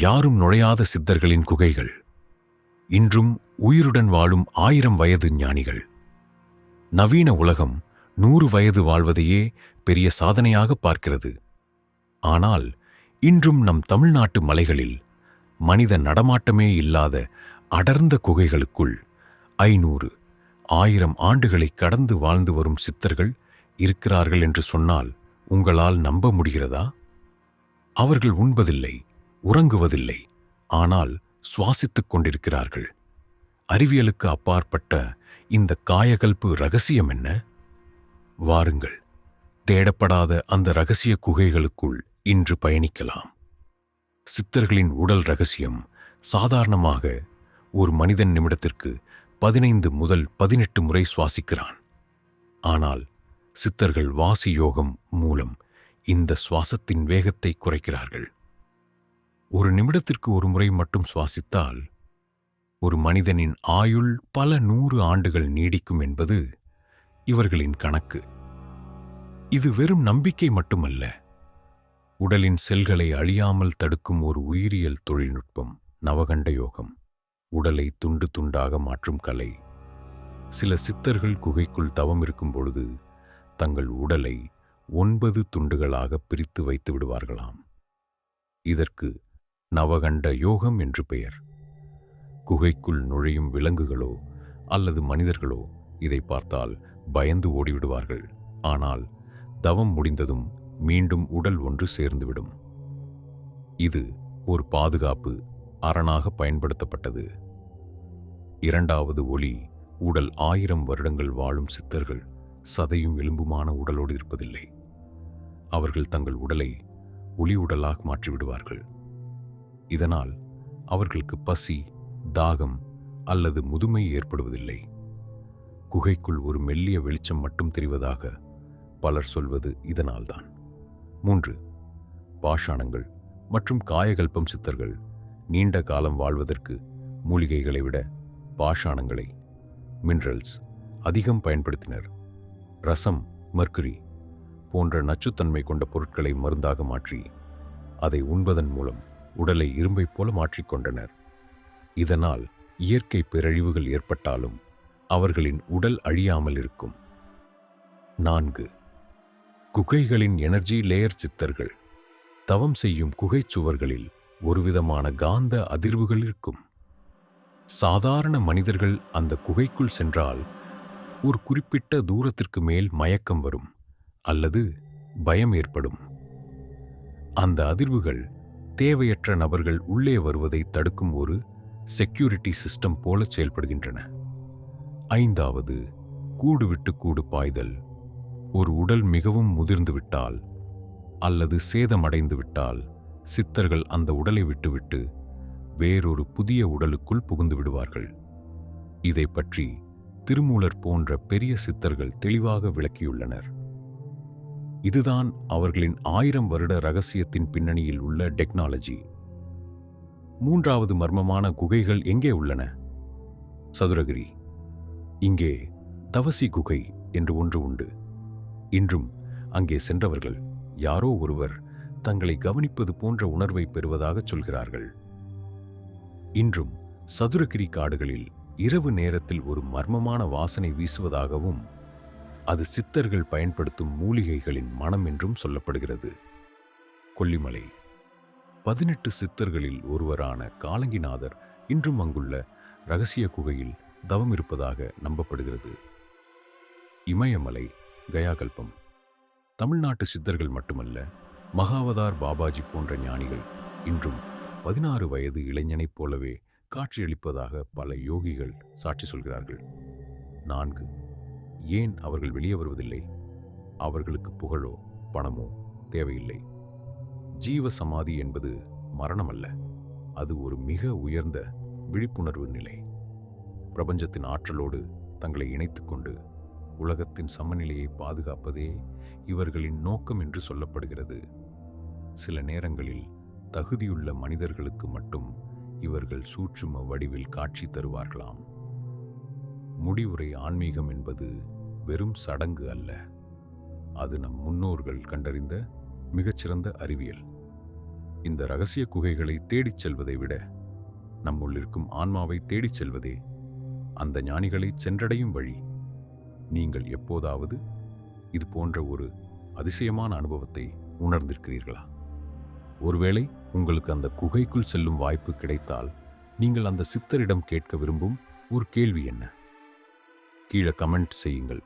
யாரும் நுழையாத சித்தர்களின் குகைகள். இன்றும் உயிருடன் வாழும் ஆயிரம் வயது ஞானிகள். நவீன உலகம் நூறு வயது வாழ்வதையே பெரிய சாதனையாக பார்க்கிறது. ஆனால் இன்றும் நம் தமிழ்நாட்டு மலைகளில் மனித நடமாட்டமே இல்லாத அடர்ந்த குகைகளுக்குள் ஐநூறு ஆயிரம் ஆண்டுகளை கடந்து வாழ்ந்து வரும் சித்தர்கள் இருக்கிறார்கள் என்று சொன்னால் உங்களால் நம்ப முடிகிறதா? அவர்கள் உண்பதில்லை. உறங்குவதில்லை. ஆனால் சுவாசித்துக் கொண்டிருக்கிறார்கள். அறிவியலுக்கு அப்பாற்பட்ட இந்த காயகல்பு ரகசியம் என்ன? வாருங்கள் தேடப்படாத அந்த ரகசிய குகைகளுக்குள் இன்று பயணிக்கலாம். சித்தர்களின் உடல் ரகசியம் சாதாரணமாக ஒரு மனிதன் நிமிடத்திற்கு பதினைந்து முதல் பதினெட்டு முறை சுவாசிக்கிறான். ஆனால் சித்தர்கள் வாசி யோகம் மூலம் இந்த சுவாசத்தின் வேகத்தை குறைக்கிறார்கள். ஒரு நிமிடத்திற்கு ஒரு முறை மட்டும் சுவாசித்தால் ஒரு மனிதனின் ஆயுள் பல நூறு ஆண்டுகள் நீடிக்கும் என்பது இவர்களின் கணக்கு. இது வெறும் நம்பிக்கை மட்டுமல்ல உடலின் செல்களை அழியாமல் தடுக்கும் ஒரு உயிரியல் தொழில்நுட்பம் நவகண்ட யோகம் உடலை துண்டு துண்டாக மாற்றும் கலை. சில சித்தர்கள் குகைக்குள் தவம் இருக்கும் பொழுது தங்கள் உடலை ஒன்பது துண்டுகளாக பிரித்து வைத்து விடுவார்களாம். இதற்கு நவகண்ட யோகம் என்று பெயர். குகைக்குள் நுழையும் விலங்குகளோ அல்லது மனிதர்களோ இதை பார்த்தால் பயந்து ஓடிவிடுவார்கள். ஆனால் தவம் முடிந்ததும் மீண்டும் உடல் ஒன்று சேர்ந்துவிடும். இது ஒரு பாதுகாப்பு அரணாக பயன்படுத்தப்பட்டது. இரண்டாவது ஒளி உடல் ஆயிரம் வருடங்கள் வாழும் சித்தர்கள் சதையும் எலும்புமான உடலோடு இருப்பதில்லை. அவர்கள் தங்கள் உடலை ஒளி உடலாக மாற்றிவிடுவார்கள். இதனால் அவர்களுக்கு பசி தாகம் அல்லது முதுமை ஏற்படுவதில்லை. குகைக்குள் ஒரு மெல்லிய வெளிச்சம் மட்டும் தெரிவதாக பலர் சொல்வது இதனால்தான். மூன்று பாஷாணங்கள் மற்றும் காயகல்பம் சித்தர்கள் நீண்ட காலம் வாழ்வதற்கு மூலிகைகளை விட பாஷாணங்களை மினரல்ஸ் அதிகம் பயன்படுத்தினர். ரசம் மர்க்குரி போன்ற நச்சுத்தன்மை கொண்ட பொருட்களை மருந்தாக மாற்றி அதை உண்பதன் மூலம் உடலை இரும்பைப் போல மாற்றிக்கொண்டனர் இதனால் இயற்கை பேரழிவுகள் ஏற்பட்டாலும் அவர்களின் உடல் அழியாமல் இருக்கும். நான்கு. குகைகளின் எனர்ஜி லேயர் சித்தர்கள். தவம் செய்யும் குகைச் சுவர்களில் ஒருவிதமான காந்த அதிர்வுகள் இருக்கும். சாதாரண மனிதர்கள் அந்த குகைக்குள் சென்றால் ஒரு குறிப்பிட்ட தூரத்திற்கு மேல் மயக்கம் வரும் அல்லது பயம் ஏற்படும். அந்த அதிர்வுகள் தேவையற்ற நபர்கள் உள்ளே வருவதை தடுக்கும் ஒரு செக்யூரிட்டி சிஸ்டம் போல செயல்படுகின்றன. ஐந்தாவது கூடு விட்டு கூடு பாய்தல். ஒரு உடல் மிகவும் முதிர்ந்துவிட்டால் அல்லது சேதமடைந்து விட்டால் சித்தர்கள் அந்த உடலை விட்டுவிட்டு வேறொரு புதிய உடலுக்குள் புகுந்து விடுவார்கள். இதை பற்றி திருமூலர் போன்ற பெரிய சித்தர்கள் தெளிவாக விளக்கியுள்ளனர். இதுதான் அவர்களின் ஆயிரம் வருட ரகசியத்தின் பின்னணியில் உள்ள டெக்னாலஜி. மூன்றாவது மர்மமான குகைகள் எங்கே உள்ளன? சதுரகிரி. இங்கே தவசி குகை என்று ஒன்று உண்டு. இன்றும் அங்கே சென்றவர்கள் யாரோ ஒருவர் தங்களை கவனிப்பது போன்ற உணர்வை பெறுவதாகச் சொல்கிறார்கள். இன்றும் சதுரகிரி காடுகளில் இரவு நேரத்தில் ஒரு மர்மமான வாசனை வீசுவதாகவும் அது சித்தர்கள் பயன்படுத்தும் மூலிகைகளின் மனம் என்றும் சொல்லப்படுகிறது. கொல்லிமலை. பதினெட்டு சித்தர்களில் ஒருவரான காலங்கிநாதர் இன்றும் அங்குள்ள ரகசிய குகையில் தவம் இருப்பதாக நம்பப்படுகிறது. இமயமலை கயாகல்பம். தமிழ்நாட்டு சித்தர்கள் மட்டுமல்ல மகாவதார் பாபாஜி போன்ற ஞானிகள் இன்றும் பதினாறு வயது இளைஞனைப் போலவே காட்சியளிப்பதாக பல யோகிகள் சாட்சி சொல்கிறார்கள். நான்கு. ஏன் அவர்கள் வெளியே வருவதில்லை? அவர்களுக்கு புகழோ பணமோ தேவையில்லை. ஜீவ சமாதி என்பது மரணமல்ல. அது ஒரு மிக உயர்ந்த விழிப்புணர்வு நிலை. பிரபஞ்சத்தின் ஆற்றலோடு தங்களை இணைத்துக்கொண்டு உலகத்தின் சமநிலையை பாதுகாப்பதே இவர்களின் நோக்கம் என்று சொல்லப்படுகிறது. சில நேரங்களில் தகுதியுள்ள மனிதர்களுக்கு மட்டும் இவர்கள் சூட்சும வடிவில் காட்சி தருவார்களாம். முடிவுரை ஆன்மீகம் என்பது வெறும் சடங்கு அல்ல. அது நம் முன்னோர்கள் கண்டறிந்த மிகச்சிறந்த அறிவியல். இந்த ரகசிய குகைகளை தேடிச் செல்வதை விட நம்முள் இருக்கும் ஆன்மாவை தேடிச் செல்வதே அந்த ஞானிகளை சென்றடையும் வழி. நீங்கள் எப்போதாவது இது போன்ற ஒரு அதிசயமான அனுபவத்தை உணர்ந்திருக்கிறீர்களா? ஒருவேளை உங்களுக்கு அந்த குகைக்குள் செல்லும் வாய்ப்பு கிடைத்தால் நீங்கள் அந்த சித்தரிடம் கேட்க விரும்பும் ஒரு கேள்வி என்ன? கீழே கமெண்ட் செய்யுங்கள்.